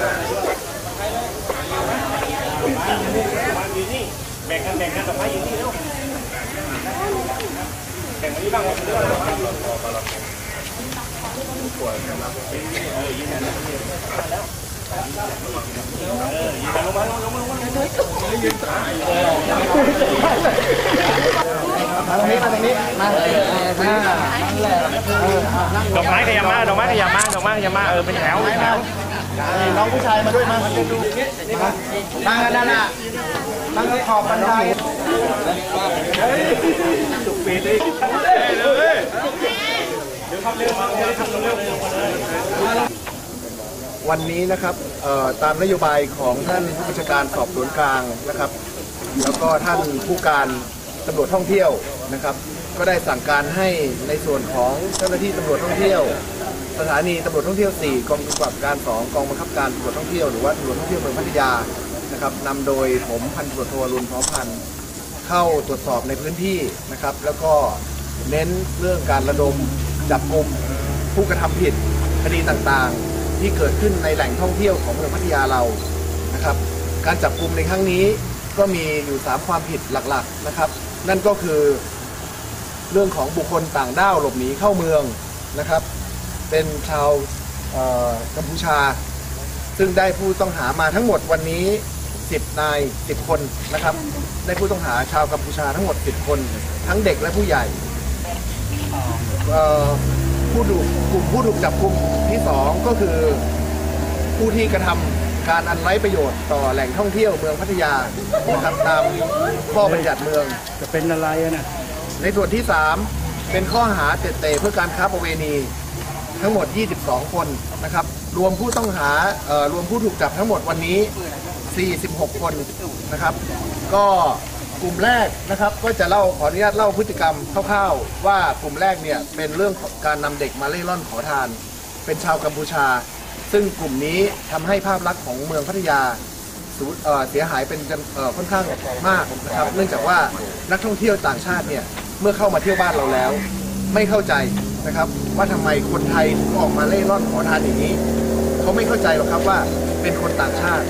แบ่งกันแบ่งกันดอกไม้อยู่นี่แล้วแบ่งมาที่บ้างว่าเป็นเรื่องอะไรดอกไม้ขยับมาดอกไม้ขยับมาดอกไม้ขยับมาเออเป็นแถวเป็นแถว น้องผู้ชายมาด้วยมามาดูนั่งกันนั่นน่ะนั่งขอบบันไดวันนี้นะครับเอ่อตามนโยบายของท่านผู้บัญชาการสอบสวนกลางนะครับ แล้วก็ท่านผู้การตำรวจท่องเที่ยวนะครับ ก็ได้สั่งการให้ในส่วนของเจ้าหน้าที่ตำรวจท่องเที่ยว สถานีตำรวจท่องเที่ยว 4 กองกำกับการ 2 กองบังคับการตำรวจท่องเที่ยวหรือว่าตำรวจท่องเที่ยวเมืองพัทยานะครับนำโดยผมพันตำรวจโทรุณพร้อมพันธ์เข้าตรวจสอบในพื้นที่นะครับ แล้วก็เน้นเรื่องการระดมจับกลุ่มผู้กระทำผิดคดีต่างๆ ที่เกิดขึ้นในแหล่งท่องเที่ยวของเมืองพัทยาเรานะครับ การจับกลุ่มในครั้งนี้ก็มีอยู่ 3 ความผิดหลักๆนะครับ นั่นก็คือเรื่องของบุคคลต่างด้าวหลบหนีเข้าเมืองนะครับ เป็นชาวเอ่อกัมพูชา ซึ่งได้ผู้ต้องหามาทั้งหมดวันนี้ 10 นาย 10 คนนะครับ ได้ผู้ต้องหาชาวกัมพูชาทั้งหมด 10 คน ทั้งเด็กและผู้ใหญ่เอ่อผู้ถูกกลุ่มผู้ถูกจับกลุ่มที่ 2 ก็คือผู้ที่กระทำการอันไร้ประโยชน์ต่อแหล่งท่องเที่ยวเมืองพัทยานะครับตามข้อบัญญัติเมืองจะเป็นอะไรอะน่ะในส่วนที่ 3 เป็นข้อหาเตะเตะเพื่อการค้าประเวณี ทั้งหมด 22 คนนะครับ รวมผู้ต้องหารวมผู้ถูกจับทั้งหมดวันนี้ 46 คนนะครับ ก็กลุ่มแรกนะครับก็จะเล่าขออนุญาตเล่าพฤติกรรมคร่าวๆว่ากลุ่มแรกเนี่ยเป็นเรื่องการนำเด็กมาเล่ร่อนขอทาน เป็นชาวกัมพูชา ซึ่งกลุ่มนี้ทำให้ภาพลักษณ์ของเมืองพัทยาเสียหายเป็นค่อนข้างมากนะครับ เนื่องจากว่านักท่องเที่ยวต่างชาติเนี่ยเมื่อเข้ามาเที่ยวบ้านเราแล้ว ไม่เข้าใจนะครับ ว่าทำไมคนไทยถึงออกมาเล่ร่อนขอทานอย่างนี้ เขาไม่เข้าใจหรอกครับว่าเป็นคนต่างชาติ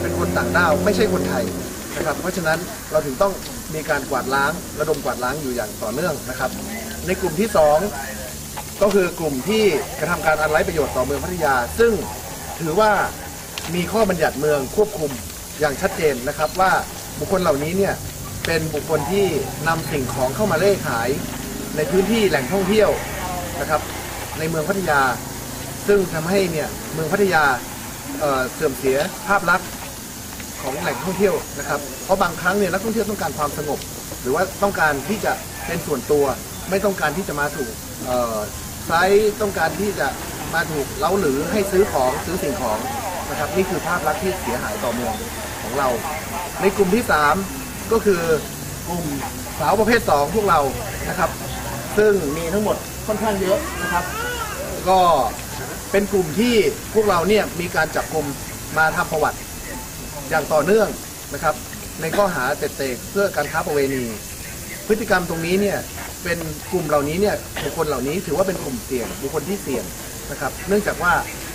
เป็นคนต่างด้าวไม่ใช่คนไทยนะครับ เพราะฉะนั้นเราถึงต้องมีการกวาดล้างระดมกวาดล้างอยู่อย่างต่อเนื่องนะครับ ในกลุ่มที่สองก็คือกลุ่มที่กระทำการอันไร้ประโยชน์ต่อเมืองพัทยา ซึ่งถือว่ามีข้อบัญญัติเมืองควบคุมอย่างชัดเจนนะครับว่าบุคคลเหล่านี้เนี่ยเป็นบุคคลที่นำสิ่งของเข้ามาเล่ขาย ในพื้นที่แหล่งท่องเที่ยวนะครับ ในเมืองพัทยา ซึ่งทำให้เนี่ยเมืองพัทยาเเสื่อมเสียภาพลักษณ์ของแหล่งท่องเที่ยวนะครับ เพราะบางครั้งเนี่ยนักท่องเที่ยวต้องการความสงบ หรือว่าต้องการที่จะเป็นส่วนตัวไม่ต้องการที่จะมาถูกไซต์ต้องการที่จะมาถูกเล้าหรือให้ซื้อของซื้อสิ่งของนะครับ นี่คือภาพลักษณ์ที่เสียหายต่อเมืองของเรา ในกลุ่มที่ 3 ก็คือกลุ่มสาวประเภท 2 พวกเรานะครับ ซึ่งมีทั้งหมดค่อนข้างเยอะนะครับ ก็เป็นกลุ่มที่พวกเราเนี่ยมีการจับกลุ่มมาทำประวัติอย่างต่อเนื่องนะครับ ในข้อหาเตะเตะเพื่อการค้าประเวณี พฤติกรรมตรงนี้เนี่ยเป็นกลุ่มเหล่านี้เนี่ยบุคคลเหล่านี้ถือว่าเป็นกลุ่มเสี่ยงบุคคลที่เสี่ยงนะครับ เนื่องจากว่า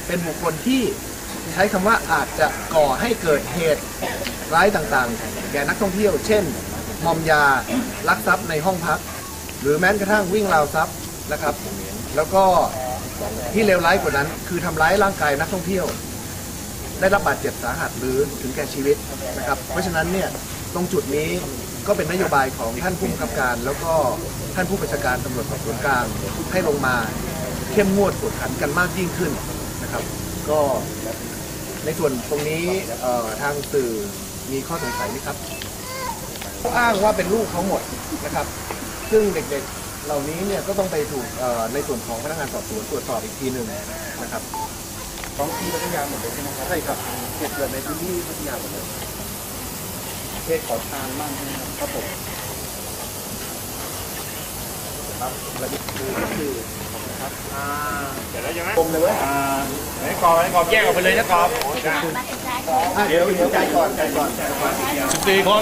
เป็นบุคคลที่ใช้คำว่าอาจจะก่อให้เกิดเหตุร้ายต่างๆ แก่นักท่องเที่ยว เช่น มอมยาลักทรัพย์ในห้องพัก หรือแม้กระทั่งวิ่งราวทรัพย์นะครับ แล้วก็ที่เลวร้ายกว่านั้น คือทำร้ายร่างกายนักท่องเที่ยว ได้รับบาดเจ็บสาหัสหรือถึงแก่ชีวิตนะครับ เพราะฉะนั้นเนี่ยตรงจุดนี้ก็เป็นนโยบายของท่านผู้บังคับการ แล้วก็ท่านผู้บัญชาการตำรวจสอบสวนกลางให้ลงมาเข้มงวดกวดขันกันมากยิ่งขึ้นนะครับ ก็ในส่วนตรงนี้ทางสื่อมีข้อสงสัยไหมครับเขาอ้างว่าเป็นลูกเขาหมดนะครับ ซึ่งเด็กๆเหล่านี้เนี่ยก็ต้องไปถูกเอ่อในส่วนของพนักงานสอบสวนตรวจสอบอีกทีหนึ่งนะครับท้องที่พัทยาหมดเลยใช่ไหมครับใช่ครับเหตุเกิดในพื้นที่พัทยาหมดเลยเหตุขอทานบ้างใช่ไหมครับครับผมครับระดับคือคือขอบคุณครับอ่าเสร็จแล้วใช่ไหมผมเลยเว้ยอ่าไหนกรอบไหนกรอบแยกออกไปเลยนะกรอบอะเดี๋ยวเดี๋ยวใจก่อนใจก่อนสิบสี่คน